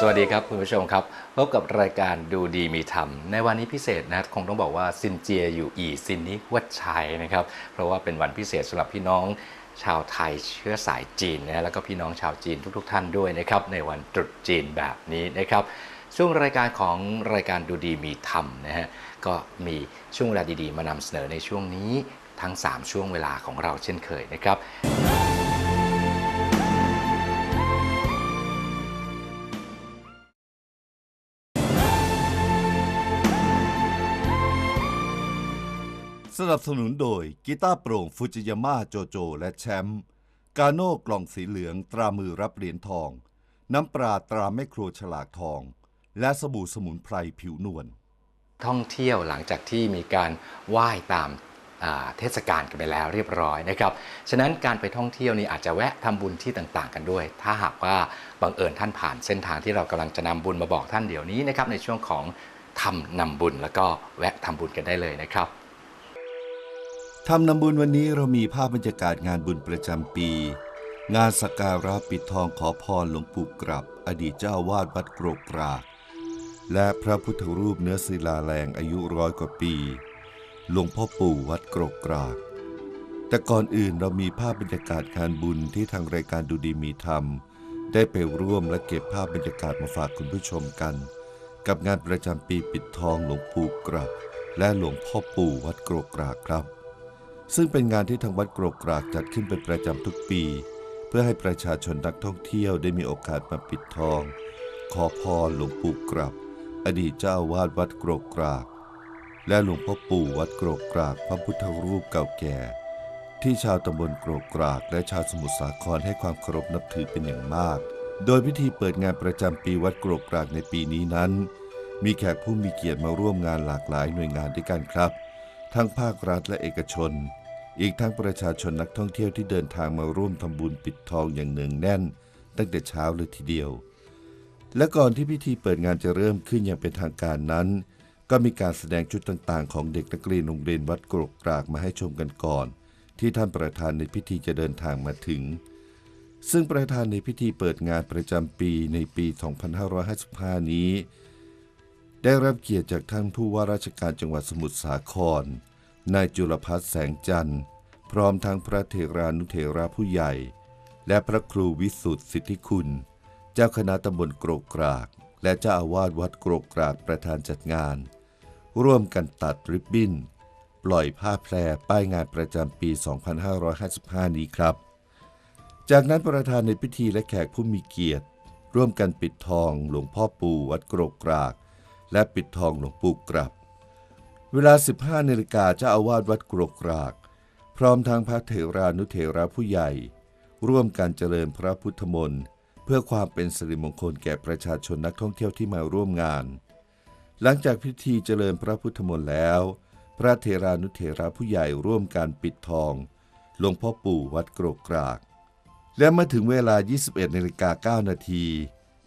สวัสดีครับคุณผู้ชมครับ พบกับรายการดูดีมีธรรม ในวันนี้พิเศษนะคงต้องบอกว่าซินเจียอยู่อีซินนี้วัดชัยนะครับ เพราะว่าเป็นวันพิเศษสำหรับพี่น้องชาวไทยเชื้อสายจีนนะแล้วก็พี่น้องชาวจีนทุกๆท่านด้วยนะครับ ในวันตรุษจีนแบบนี้นะครับ ช่วงรายการของรายการดูดีมีธรรมนะฮะก็มีช่วงเวลาดีๆ มานำเสนอในช่วงนี้ทั้ง 3 ช่วงเวลาของเราเช่นเคยนะครับ สนับสนุนโดยกีตาร์โปร่งฟูจิยาม่าโจโจ และแชมป์กาโน่กล่องสีเหลืองตรามือรับเหรียญทอง น้ำปลาตราแม่ครัวฉลากทอง และสบู่สมุนไพรผิวนวลท่องเที่ยวหลังจากที่มีการไหว้ตามเทศกาลกันไปแล้วเรียบร้อยนะครับ ฉะนั้นการไปท่องเที่ยวนี่อาจจะแวะทำบุญที่ต่างๆ กันด้วย ถ้าหากว่าบังเอิญท่านผ่านเส้นทางที่เรากำลังจะนำบุญมาบอกท่านเดี๋ยวนี้นะครับในช่วงของทำนำบุญแล้วก็แวะทำบุญกันได้เลยนะครับ ทำนำบุญวันนี้เรามีภาพบรรยากาศงานบุญประจำปี งานสการะปิดทองขอพรหลวงปู่กลับ อดีตเจ้าวาดวัดโกรกกรากและพระพุทธรูปเนื้อศิลาแรงอายุร้อยกว่าปี หลวงพ่อปู่วัดโกรกกราก แต่ก่อนอื่นเรามีภาพบรรยากาศงานบุญที่ทางรายการดูดีมีธรรม ได้ไปร่วมและเก็บภาพบรรยากาศมาฝากคุณผู้ชมกัน กับงานประจำปีปิดทองหลวงปู่กลับ และหลวงพ่อปู่วัดโกรกกรากครับ ซึ่งเป็นงานที่ทางวัดโกรกกรากจัดขึ้นเป็นประจำทุกปี เพื่อให้ประชาชนนักท่องเที่ยวได้มีโอกาสมาปิดทอง ขอพรหลวงปู่กลับ อดีตเจ้าอาวาดวัดโกรกกราก และหลวงพ่อปู่วัดโกรกกรากพระพุทธรูปเก่าแก่ ที่ชาวตำบลโกรกกรากและชาวสมุทรสาครให้ความเคารพนับถือเป็นอย่างมาก โดยพิธีเปิดงานประจำปีวัดโกรกกรากในปีนี้นั้น มีแขกผู้มีเกียรติมาร่วมงานหลากหลายหน่วยงานด้วยกันครับ ทั้งภาครัฐและเอกชน อีกทั้งประชาชนนักท่องเที่ยวที่เดินทางมาร่วมทำบุญปิดทองอย่างเนืองแน่น ตั้งแต่เช้าเลยทีเดียว และก่อนที่พิธีเปิดงานจะเริ่มขึ้นอย่างเป็นทางการนั้น ก็มีการแสดงชุดต่างๆ ของเด็กนักเรียนโรงเรียนวัดกรกกรากมาให้ชมกันก่อน ที่ท่านประธานในพิธีจะเดินทางมาถึง ซึ่งประธานในพิธีเปิดงานประจำปีในปี 2555 นี้ ได้รับเกียรติจากท่านผู้ว่าราชการจังหวัดสมุทรสาคร นายจุลพัฒน์แสงจันทร์ พร้อมทั้งพระเทรานุเทระผู้ใหญ่ และพระครูวิสุทธิสิทธิคุณ เจ้าคณะตำบลโกรกกราก และเจ้าอาวาสวัดโกรกกรากประธานจัดงาน ร่วมกันตัดริบบิ้น ปล่อยผ้าแพรป้ายงานประจำปี 2555 นี้ครับ จากนั้นประธานในพิธีและแขกผู้มีเกียรติ ร่วมกันปิดทองหลวงพ่อปู่วัดโกรกกราก และปิดทองหลวงปู่กลับ เวลา 15นาฬิกาเจ้าอาวาสวัดกรกกราก พร้อมทั้งพระเถรานุเถระผู้ใหญ่ ร่วมกันเจริญพระพุทธมนต์เพื่อความเป็นสิริมงคลแก่ประชาชนนักท่องเที่ยวที่มาร่วมงาน หลังจากพิธีเจริญพระพุทธมนต์แล้ว พระเถรานุเถระผู้ใหญ่ร่วมการปิดทองหลวงพ่อปู่วัดกรกกราก และเมื่อถึงเวลา 21นาฬิกา9นาที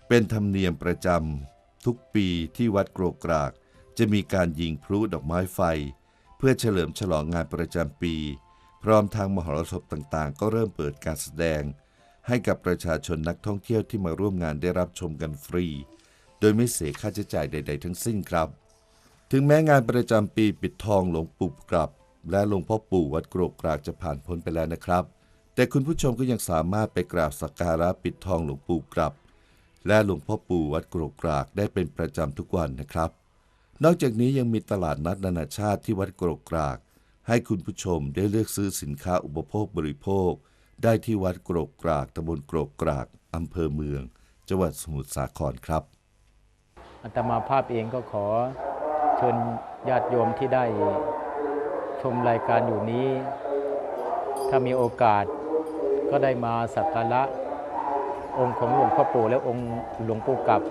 เป็นธรรมเนียมประจำ ทุกปีที่วัดโกรกกราก จะมีการยิงพลุดอกไม้ไฟ เพื่อเฉลิมฉลองงานประจำปี พร้อมทางมหรสพต่างๆ ก็เริ่มเปิดการแสดง ให้กับประชาชนนักท่องเที่ยวที่มาร่วมงานได้รับชมกันฟรี โดยไม่เสียค่าใช้จ่ายใด ๆ ทั้งสิ้นครับ ถึงแม้งานประจำปีปิดทองหลวงปู่กลับ และหลวงพ่อปู่วัดโกรกกรากจะผ่านพ้นไปแล้วนะครับ แต่คุณผู้ชมก็ยังสามารถไปกราบสักการะปิดทองหลวงปู่กลับ และหลวงพ่อปู่วัดกรกกรากได้เป็นประจำทุกวันนะครับ นอกจากนี้ยังมีตลาดนัดนานาชาติที่วัดกรกกราก ให้คุณผู้ชมได้เลือกซื้อสินค้าอุปโภคบริโภค ได้ที่วัดกรกกรากตำบลกรกกรากอำเภอเมือง จังหวัดสมุทรสาครครับอาตมาภาพเองก็ขอเชิญญาติโยมที่ได้ชมรายการอยู่นี้ ถ้ามีโอกาสก็ได้มาสักการะ องค์ของหลวงพ่อปู่และองค์หลวงปู่กับ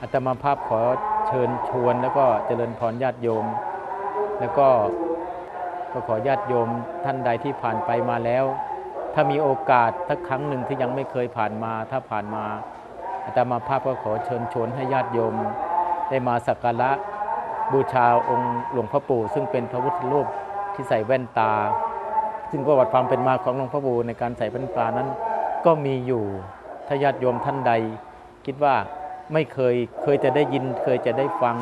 อาตมาภาพขอเชิญชวนแล้วก็เจริญพรญาติโยม แล้วก็ก็ขอญาติโยมท่านใดที่ผ่านไปมาแล้ว ถ้ามีโอกาสสักครั้งหนึ่งที่ยังไม่เคยผ่านมา ถ้าผ่านมาอาตมาภาพก็ขอเชิญชวนให้ญาติโยม ได้มาสักการะบูชาองค์หลวงพ่อปู่ ซึ่งเป็นพระพุทธรูปที่ใส่แว่นตา ซึ่งประวัติความเป็นมาของหลวงพ่อปู่ในการใส่แว่นตานั้นก็มีอยู่ ถ้าญาติโยมท่านใด คิดว่าไม่เคยเคยจะได้ยินเคยจะได้ฟัง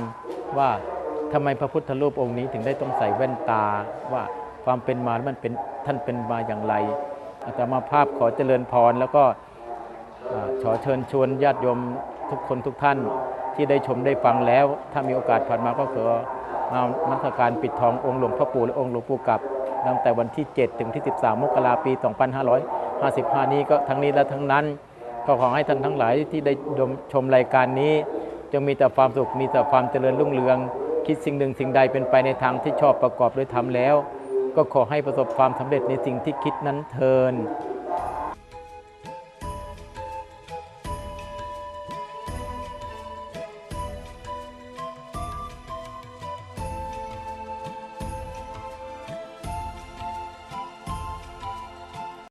ว่าทำไมพระพุทธรูปองค์นี้ถึงได้ต้องใส่แว่นตาว่าความเป็นมามันเป็นท่านเป็นมาอย่างไรอาตมาภาพขอเจริญพร แล้วก็ขอเชิญชวนญาติโยมทุกคนทุกท่านที่ได้ชมได้ฟังแล้ว ถ้ามีโอกาสผ่านมาก็ขอมามัสการปิดทององค์หลวงพ่อปู่และองค์หลวงปู่กับตั้งแต่วันที่ 7 ถึงที่ 13 มกราปี 2555 นี้ก็ทั้งนี้และทั้งนั้น ก็ขอให้ท่านทั้งหลายที่ได้ชมรายการนี้ จงมีแต่ความสุขมีแต่ความเจริญรุ่งเรือง คิดสิ่งหนึ่งสิ่งใดเป็นไปในทางที่ชอบประกอบด้วยธรรมแล้ว ก็ขอให้ประสบความสำเร็จในสิ่งที่คิดนั้นเทิน